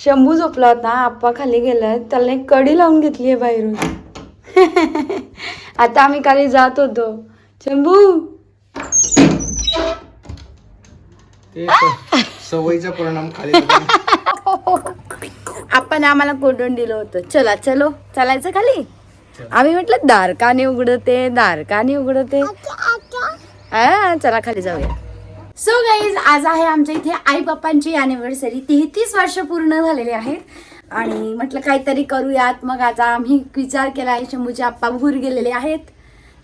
शंभू झोपला होता आप्पा खाली गेला त्याला एक कडी लावून घेतली आहे बाहेरून. आता आम्ही खाली जात होतो. शंभू! सवयीचा परिणाम खाली. आपण आम्हाला कोंडून दिलं होतं. चला चलो. चालायचं खाली? आम्ही म्हटलं दार का नाही उघडते. दार का नाही उघडते हा चला खाली जाऊया. सो गाईज आज आहे आमच्या इथे आई पप्पांची अॅनिव्हर्सरी तेहतीस वर्ष पूर्ण झालेली आहेत. आणि म्हटलं काहीतरी करूयात. मग आता आम्ही विचार केला आहे शंभूचे आप्पा भूर गेलेले आहेत.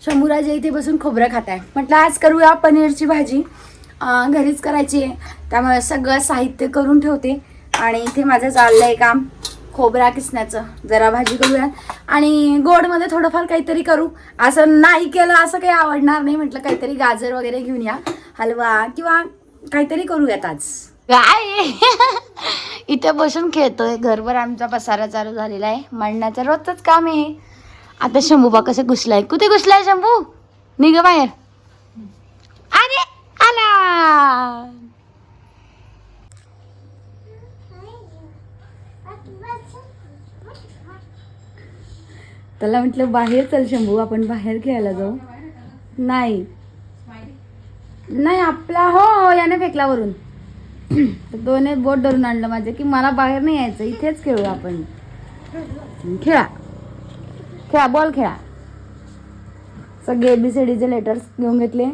शंभूराजे इथे बसून खोबरं खात आहे म्हटलं आज करूया पनीरची भाजी. घरीच करायची आहे. त्यामुळे सगळं साहित्य करून ठेवते. आणि इथे माझं चाललंय काम. खोबरा किसण्याचं. जरा भाजी करूया आणि गोडमध्ये थोडंफार काहीतरी करू. असं नाही केलं असं काही आवडणार नाही. म्हटलं काहीतरी गाजर वगैरे घेऊन या. हलवा किंवा काहीतरी करूयात आज. काय? इथे बसून खेळतोय. घरभर आमचा पसारा चालू झालेला आहे. मांडण्याचं रोजच काम आहे. आता शंभूबा कसे घुसलाय? कुठे घुसलाय शंभू? निघ बाहेर. अरे आला. त्याला म्हटलं बाहेर चल शंभू आपण बाहेर खेळायला जाऊ. नाही. नाही आपला हो हो याने फेकला वरून. दोन्ही बोट धरून आणलं माझे की मला बाहेर नाही यायचं इथेच खेळू आपण. खेळा. खेळा बॉल खेळा. सगळे एबीसीडीचे लेटर्स घेऊन घेतले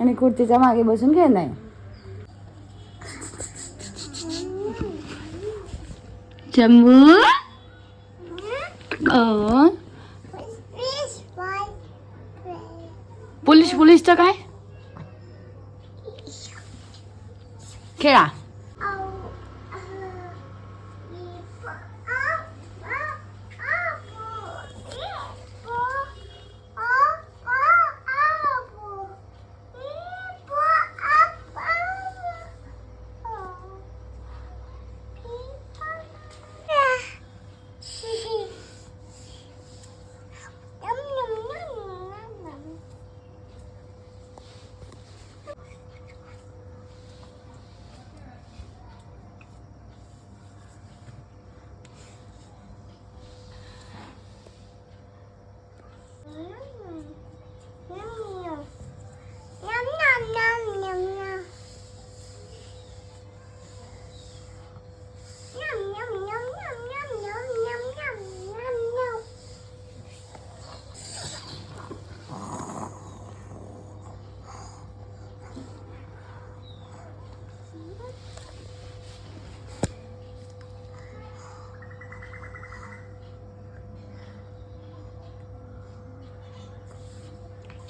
आणि खुर्चीच्या मागे बसून खेळणार शंभू अं, पोलीस पोलीसचं काय? खेळा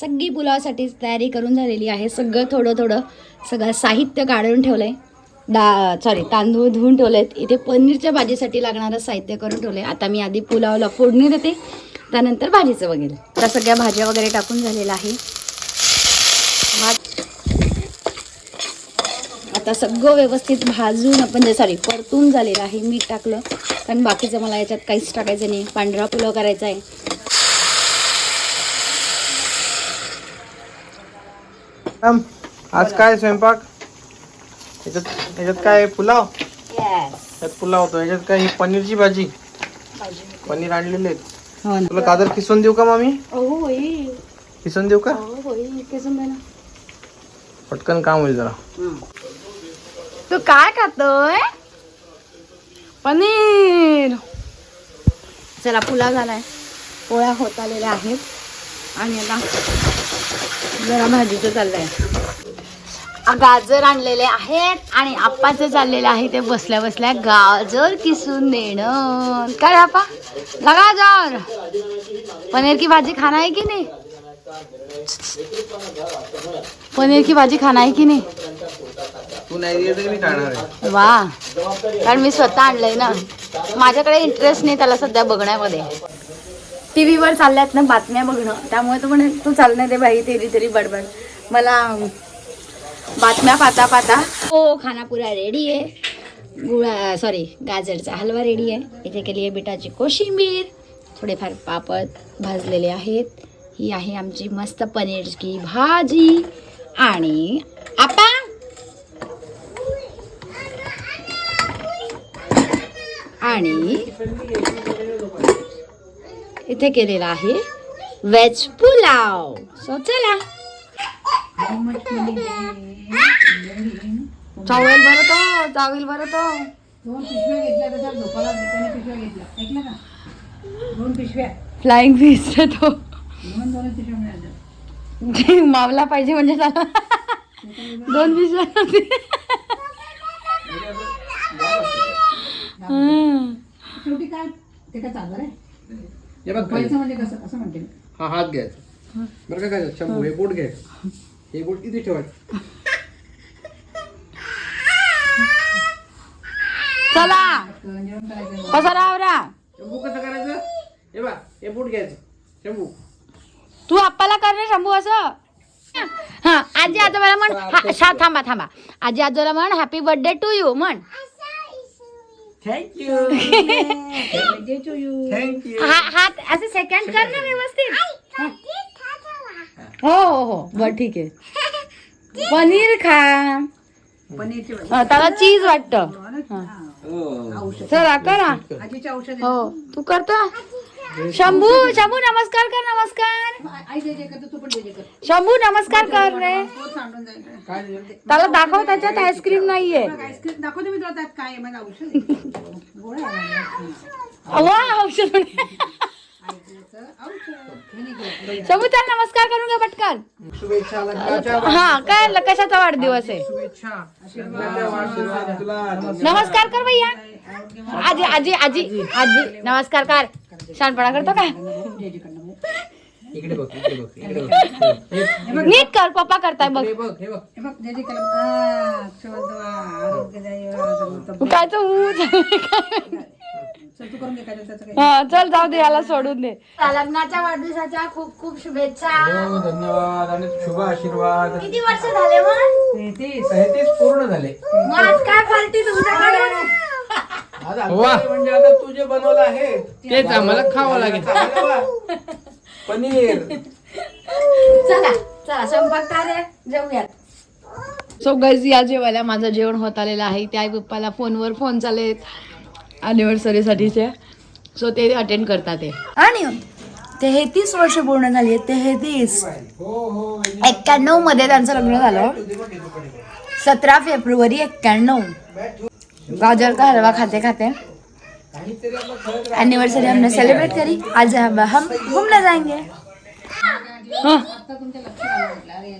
सगळी पुलावासाठी तयारी करून झालेली आहे. सगळं थोडं थोडं सगळं साहित्य काढून ठेवलं आहे दा सॉरी तांदूळ धुवून ठेवलेत. इथे पनीरच्या भाजीसाठी लागणारं साहित्य करून ठेवलं आहे आता मी आधी पुलावला फोडणी देते. त्यानंतर भाजीचं वगैरे. त्या सगळ्या भाज्या वगैरे टाकून झालेलं आहे. भात. आता सगळं व्यवस्थित भाजून आपण सॉरी परतून झालेलं आहे. मीठ टाकलं. कारण बाकीचं मला याच्यात काहीच टाकायचं नाही. पांढरा पुलाव करायचा आहे. आज काय स्वयंपाक? याच्यात याच्यात काय पुलाव? येस यात पुलाव होतो. याच्यात काय ही पनीरची भाजी. पनीर आणलेले आहेत. हो तुला गाजर किसून देऊ का मामी? किसून देऊ का? पटकन काम होईल जरा. तू काय खातोय? पनीर. चला पुलाव झालाय. पोळ्या होत आलेल्या आहेत. आणि आता जरा भाजीचं चाललंय. गाजर आणलेले आहेत आणि आप्पाचं चाललेलं आहे ते बसल्या बसल्या गाजर किसून देणं काय आपा लगा गाजर. पनीर की भाजी खाना है की नहीं? पनीर की भाजी खाना आहे की नाही? आहे वा. कारण मी स्वतः आणलंय ना. माझ्याकडे इंटरेस्ट नाही त्याला सध्या बघण्यामध्ये. टी व्हीवर चालल्यात ना बातम्या बघणं. त्यामुळे तो म्हणे तू चालणार दे बाई तेरी तरी बडबड. मला बातम्या पाहता पाहता हो खानापुरा रेडी आहे. गुळा सॉरी गाजरचा हलवा रेडी आहे. इथे केली आहे बिटाची कोशिंबीर. थोडेफार पापड भाजलेले आहेत. ही आहे आमची मस्त पनीरची भाजी. आणि आपा! आणि इथे केलेला आहे. व्हेज पुलाव. सो चला. चावेल बरं तो चावेल बरं तो फ्लाइंग फिश तो. मावला पाहिजे म्हणजे त्याला दोन पिशव्या. शेवटी काय? ते काय चालणार आहे हे बघ म्हणजे कसं? असं म्हणते मी. हा हात घ्यायचा. बरं का काय शंभू हे बोट घ्यायचं. हे बोट इथे ठेवायचं? चला. जेवण करायचं शंभू कसं करायचं? हे बघ हे बोट घ्यायचं. शंभू. तू आप्पाला कर रे शंभू असं. हा आजी आजोबाला म्हण हा, शा थांबा थांबा. आजी आजोबाला म्हण हॅपी बर्थडे टू यू म्हण. Thank you Birthday to you. Thank you हा हात असे सेकंड कर ना व्यवस्थित. हो हो हो. बर ठीक आहे. पनीर खा. पनीरची भाजी. हा, त्याला चीज वाटतं. औषध. चला करा. आजीचे औषध. हो तू करतो. शंभू शंभू नमस्कार कर नमस्कार. आई जे जे करतो तू पण जे जे कर. शंभू नमस्कार कर रे? त्याला दाखव त्याच्यात आईस्क्रीम नाहीये. औषध हे. शंभू त्याला नमस्कार करून घ्या पटकन. हा काय कशाचा वाढदिवस आहे? नमस्कार कर भैया. आजी आजी आजी आजी नमस्कार कर. शानपणा करतो का जे जे करणं मग. इकडे बघ इकडे बघ इकडे बघ. हे नीट कर पप्पा करताय बघ. हे हे हे आ, आरोग्यदायी. काय तू हा चल जाऊ दे याला सोडून दे. लग्नाच्या वाढदिवसाच्या खूप खूप शुभेच्छा. हो धन्यवाद आणि शुभ आशीर्वाद. किती वर्ष झाले मग तेहतीस. पूर्ण झाले. मग आज काय पार्टी तुमच्याकडे आज आमच्याकडे म्हणजे आता तू जे बनवलं आहे तेच आम्हाला खावं लागेल. पनीर. चला चला स्वयंपाक काय जेवूयात. सो गाईज या जेवायला माझं जेवण होत आलेलं आहे. त्या आई पप्पाला फोनवर फोन चालेत अॅनिव्हर्सरीसाठीचे सो ते अटेंड करतात ते. आणि तेहतीस वर्ष पूर्ण झाली आहेत. तेहतीस एक्क्याण्णवमध्ये त्यांचं लग्न झालं. सतरा फेब्रुवारी एक्क्याण्णव. गाजर का हलवा खाते खाते? एनिवर्सरी हमने सेलिब्रेट करी। आज हम हम घूमने जाएंगे। हाँ।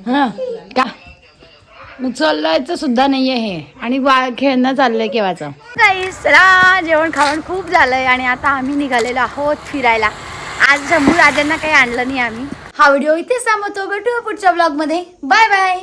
हा। का? मग चाललायचं सुद्धा नाहीये हे. आणि खेळणं चाललंय केव्हाचं? काही जेवण खावण खूप झालंय आणि आता आम्ही निघालेलो आहोत फिरायला. आज शंभू राजांना काही आणलं नाही आम्ही. हा व्हिडिओ इथेच थांबवतो. भेटू पुढच्या ब्लॉगमध्ये. Bye bye